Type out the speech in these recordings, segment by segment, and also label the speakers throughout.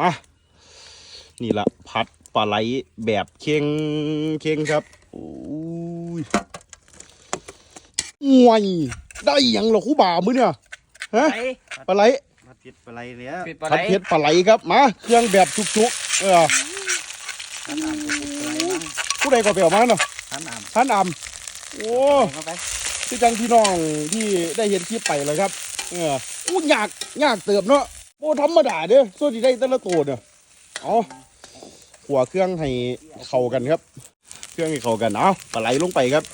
Speaker 1: มา นี่ละพัดปลาไหลแบบเค็งเค็งครับโอ้ยงวยได้หยังเหรอครูบ่ามือเนี่ยฮะ
Speaker 2: ไป
Speaker 1: ปลาไหล
Speaker 2: มาติดปลาไหลเลยอะ
Speaker 3: ปิดปลา
Speaker 1: พั
Speaker 3: ไหล
Speaker 1: ดเพชรปลาไหลครับมาเครื่องแบบชุกๆเออ
Speaker 2: ท่านอ่ำปลาไหลบ้าง
Speaker 1: ผู้ใดก็ไปเอามาเนาะ
Speaker 2: ท่านอ่
Speaker 1: ท่านอำโอ้ำ
Speaker 2: เข้าไป
Speaker 1: ที่จังพี่น้องที่ได้เห็นคลิปไปเลยครับ เอออู้ยากยากเติบเนาะ โอ้ธรรมดาเด้อส่วนที่ได้แต่ละตัวเนี่ยเอาหัวเครื่องให้เข้ากันครับ เครื่องให้เข้ากันเอาปลาไหลลงไปครับ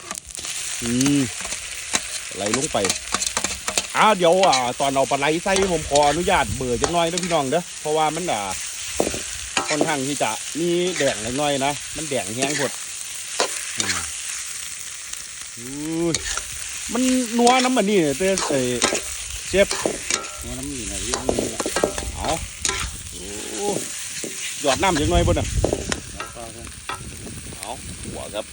Speaker 1: อืมปลไหลลงไปอ้าเดี๋ยวอ่าตอนเอาปลาไหลใส่ผมขออนุญาตเบื่อจักหน่อยนะพี่น้องเด้อเพราะว่ามันอ่าค่อนข้างที่จะมีแดงเล็กน้อยนะมันแดงแห้งหมดอืมมันนัวน้ำมันนี่เนี่ยเต้เอ้ยเชฟ
Speaker 2: หัวน้ำมีนะพี่นะ
Speaker 1: เอาโอ้หย อดน้ำยังไงบนน่ะ
Speaker 2: แล้วก็เพิ่น
Speaker 1: เอาหัวครับ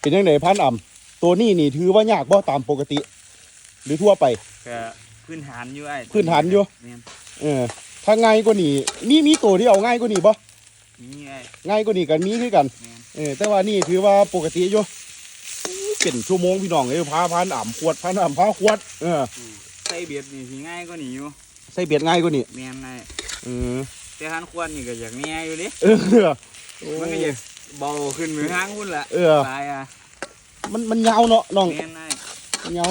Speaker 1: เป็นยังไงพันอ่ำตัวนี้นี่ถือว่ายากบ่ตามปกติ หรือทั่วไป
Speaker 2: ก็พื้นฐานอยู่ไอ้
Speaker 1: พื้นฐานอยู่
Speaker 2: เนี่ย
Speaker 1: เออถ้าง่ายกว่านี้มีมีตัวที่เอาง่ายกว่านี้บ่
Speaker 2: นี่ไอ้
Speaker 1: ง่ายกว่านี้กันมีคือกัน
Speaker 2: เนี่ย
Speaker 1: เออแต่ว่านี่ถือว่าปกติอยู่เป็นชั่วโมงพี่น้องเอ้ยพาพันอ่ำขวดพันอ่ำพาขวดเออ
Speaker 2: ใส่เบียดนี่สิง่ายกว่านี่อยู่
Speaker 1: ใส่เบียดง่ายกว่านี้
Speaker 2: แม่นไอ้
Speaker 1: เออ
Speaker 2: แต่ท่านควรนี่ก็อยากแง่อยู่ดิ
Speaker 1: เออโอ้
Speaker 2: มันก็อยากเบาขึ้นมือทางพุ่นละ
Speaker 1: เออ
Speaker 2: ตายอะ
Speaker 1: มันมันยาวเนาะน้อง
Speaker 2: แม่นไอ้
Speaker 1: มันยาว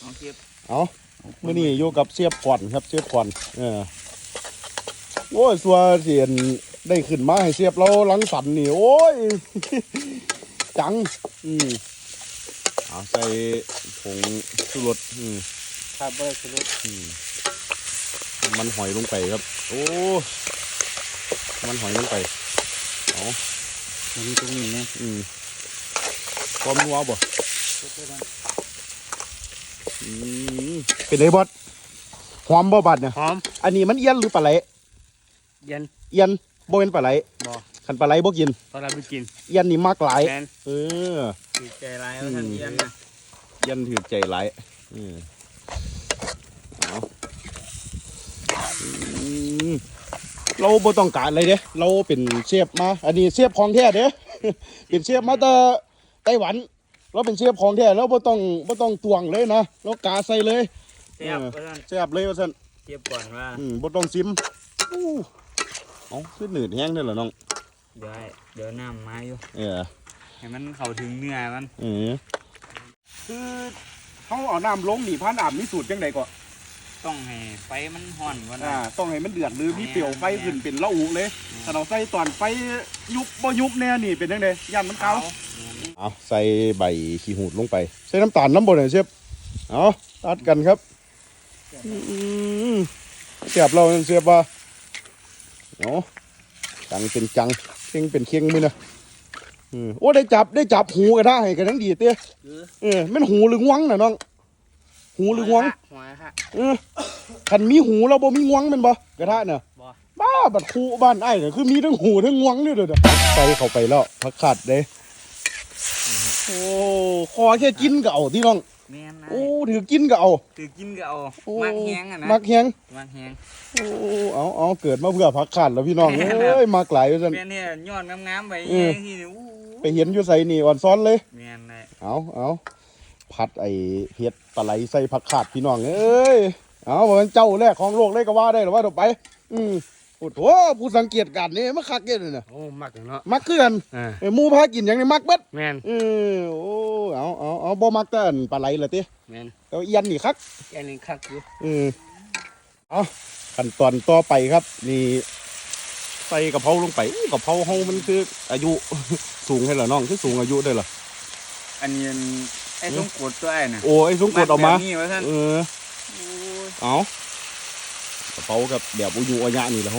Speaker 2: เอาเก็บ
Speaker 1: เอามื่อนี้อยู่กับเสียบขวัญครับเสียบขวัญเออโอ้ยสัวเสียนได้ขึ้นมาให้เสียบเราหลังสันนี่โอ้ยจัง อืมเอาใส่ผงชูรสอืม
Speaker 2: ครับเบอร์สรุป
Speaker 1: อืมมันหอยลงไปครับ โอ้ มันหอยลงไปเอา
Speaker 2: มันมีตรงนี้เนี่ย
Speaker 1: อืมความนัวบ่อืมเป็นไงบอสหอมบ่บัดเนี่ย
Speaker 3: หอม
Speaker 1: อันนี้มันเอียนหรือปลาไหล
Speaker 3: เย็น
Speaker 1: เอียนบ่เป็นปลาไหล
Speaker 3: บ่
Speaker 1: ขันปลาไหลบ่กิน
Speaker 3: ตอนเราไปกิน
Speaker 1: เอียนนี่มากหลาย
Speaker 3: แมน
Speaker 1: เออ
Speaker 2: ถือใจร้ายแล้วท่านเอียนนะ
Speaker 1: เอียนถือใจหลายอืมเอาอืม เราบ่ต้องการอะไรเด้เราเป็นเชฟมา อันนี้เชฟของแท้เด้เป็นเชฟมาแต่ไต้หวัน เราเป็นเชฟของแท้เราบ่ต้องบ่ต้องตวงเลยนะเรากาใส่เลย
Speaker 2: เทียบเพื่อน
Speaker 1: แซ่บเลยว่าซั่น
Speaker 2: เทียบก่อนว่า
Speaker 1: อืมบ่ต้องซิมอู้เอ๋อคือหนืดแห้งเด้อเหรอน้อง
Speaker 2: เดี๋ยวให้เดี๋ยวน้ำมาอยู่
Speaker 1: เออ
Speaker 2: ให้มันเข้าถึงเนื้อมัน
Speaker 1: เออคือเขาเอาน้ำลงนี่พันอาบมีสูตรจังไดก่อน
Speaker 2: ต้องให้ไฟมันห่อนก่อน
Speaker 1: อ่า
Speaker 2: นะ
Speaker 1: ต้องให้มันเดือดหรือมีเปลวไฟขึ้นเป็นละอุเลยถ้าเราใส่ตอนไฟยุบบ่ยุบแน่นี่เป็นจังไดย่านมันเกาเอาใส่ใบขี้หูดลงไป ใส่น้ำตาลน้ำบนหน่อยเชฟเอาตัดกันครับอืมเสียบเราเสียบว่าเอาจังเป็นจังเข่งเป็นเข่งมือนะอืมโอ้ได้จับได้จับหูกระทะให้กันทั้งดีเต้เออแม่นหูหรืองวังน่ะน้อง หูหรืองวัง
Speaker 3: หัวฮะ
Speaker 1: เออคันมีหูเราบ่มีงวงแมันบ่กระทะเนี่ย
Speaker 2: บ่
Speaker 1: บ้าบัดคูบ้านไอ้ก็คือมีทั้งหูทั้งงวงนี่เด้อเด้อใส่เข้าไปแล้วพักขาดเด้โอ้คอแค่กินก็เอาที่น้อง
Speaker 2: แม่นนะ
Speaker 1: โอ้ถือกินก็เอา
Speaker 2: ถือกินก็เอา
Speaker 1: โอ้
Speaker 2: มักแห้งอะนะ
Speaker 1: มักแฮง
Speaker 2: มักแห้ง
Speaker 1: โอ้เอาเอาเกิดมาเพื่อพักขาดแล้วพี่น้องเอ้ยมักหลายว่าซั่น
Speaker 2: แม่นเนี่ยยอดงามๆไป
Speaker 1: เออ
Speaker 2: ที่นี่อู้
Speaker 1: ไปเห็นอยู่ใส่นี่อ่อนซ้อนเลย
Speaker 2: แม่นเลย
Speaker 1: เอาเอา ผัดไอ้เผ็ดปลาไหลใส่ผักขาดพี่น้องเอ้ยเอาว่ามันเจ้าแรกของโลกเลยก็ว่าได้หรอว่าต่อไป อืมโอ้โหผู้สังเกตการณ์นี่มันคักเกินเลยนะ
Speaker 3: โอ้มักเนาะ
Speaker 1: มักคือกัน
Speaker 3: อ่า
Speaker 1: เอ้ยหมูพากินอย่างนี้มักเบิด
Speaker 3: แมน
Speaker 1: เออโอ้เอาเอาเอาบ่มักแต่อันปลาไหลละติ
Speaker 3: แมน
Speaker 1: แต่ว่าเอียนนี่คัก
Speaker 3: แกนี่คักอยู่
Speaker 1: เออเอาขั้นตอนต่อไปครับ นี่ใส่กะเพราลงไปอู้กะเพราเฮามันคืออายุสูงให้เหรอน้องคือสูงอายุได้เหรอ
Speaker 2: อันนี้ ไอ้ต้องกดตัวไอ้น่ะ
Speaker 1: โอ้ไอ้สงกดออกมา
Speaker 2: แบบนี่ว่าท่าน
Speaker 1: เออเอากระเป๋ากับแบบอุยุอัยะนี่แหละโห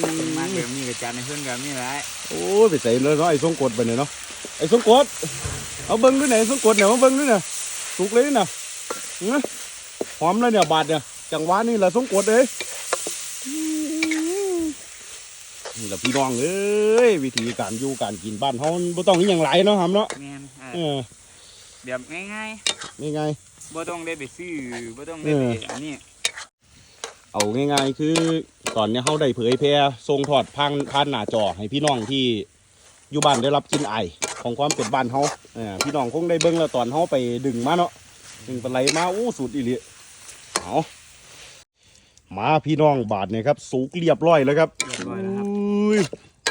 Speaker 2: เป็นมาแบบนี้กับจานในเพื่อนกับนี่แหละ
Speaker 1: โอ้ยไปใส่เลยเนาะไอ้สงกดไปเนี่ยเนาะไอ้สงกดเอาเบิ้งด้วยไหนสงกดเนี่ยมาเบิ้งด้วยเนี่ยสุกเลยนะเอ้ยหอมเลยเนี่ยบาดเนี่ยจังหวะนี่แหละสงกดเลยนี่แหละพี่น้องเอ้ยวิธีการอยู่การกินบ้านเฮาบ่ต้องอหย่างไรเนาะหำเนาะ
Speaker 2: แม่นไอ้
Speaker 1: เออ
Speaker 2: แบบง่าย
Speaker 1: นี่ไง
Speaker 2: ๆบ่ต้องได้ไปซื้อบ่ต้องได้ไป
Speaker 1: เออ
Speaker 2: อันนี้
Speaker 1: เอาง่ายๆ คือตอนนี้เฮาได้เผยแพร่ทรงทอดพังผ่านหน้าจอให้พี่น้องที่อยู่บ้านได้รับกินไอายของความเป็นบ้านเฮาเออพี่น้องคงได้เบิ่งแล้วตอนเฮาไปดึงมาเนาะดึงปลาไหลมาอู้สุดอีหลีเอามาพี่น้องบาทเนี่ยครับ สุกเรียบร้อยแล้วครับ
Speaker 2: เรียบร้อยแล้วครับ
Speaker 1: อุ้ย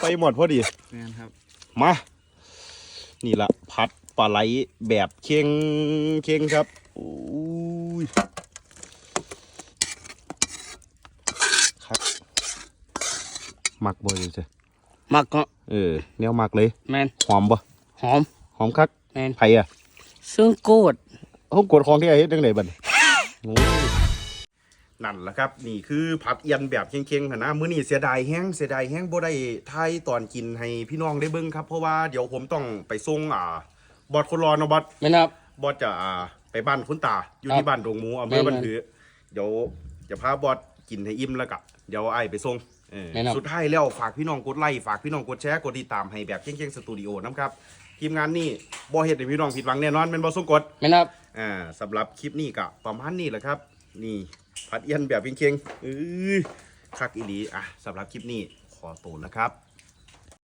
Speaker 1: ไปหมดพอดี
Speaker 2: แม่นครับ
Speaker 1: มา นี่ละพัด ปลาไหลแบบเค็งเค็งครับอุ้ยครับหมักบ่อยจ้ะ
Speaker 3: มักเนาะ
Speaker 1: เออแนวหมักเลย
Speaker 3: แมน
Speaker 1: หอมบ่
Speaker 3: หอม
Speaker 1: หอมคัก
Speaker 3: แมน
Speaker 1: ไผ่อะ
Speaker 3: ซึ่งโกด
Speaker 1: ห้องกดของที่ไอ้เฮ็ดจังไดบัดนี้โอ้ยนั่นแหละครับ นี่คือผัดเอียนแบบเค็งๆหั่นนะมื้อนี้เสียดายแฮงเสียดายแฮงบ่ได้ถ่ายตอนกินให้พี่น้องได้เบิ่งครับ เพราะว่าเดี๋ยวผมต้องไปส่งอ่า บอดคนรอเนาะบอด
Speaker 3: แม่นครับ
Speaker 1: บอสจะอ่าไปบ้านคุณตา อยู่
Speaker 3: ครับ
Speaker 1: ที่บ้านดงหมูอำเภอ
Speaker 3: แม่นๆ
Speaker 1: บันผือ เดี๋ยวจะพาบอสกินให้อิ่มแล้วกะเดี๋ยวไอ้ายไปส่งเออ
Speaker 3: แม่นครับ
Speaker 1: สุดท้ายแล้วฝากพี่น้องกดไลค์ฝากพี่น้องกดแชร์กดติดตามให้แบบเก่งๆสตูดิโอนะครับทีมงานนี่บ่เฮ็ดให้พี่น้องผิดหวังแน่นอนแม่นบ่ส่งกด
Speaker 3: แม่นครับ
Speaker 1: อ่าสำหรับคลิปนี้ก็ประมาณนี้แหละครับ นี่ผัดเอียนแบบเก่งๆเอ้ยคักอีหลีอะสำหรับคลิปนี้ขอตัวนะครับ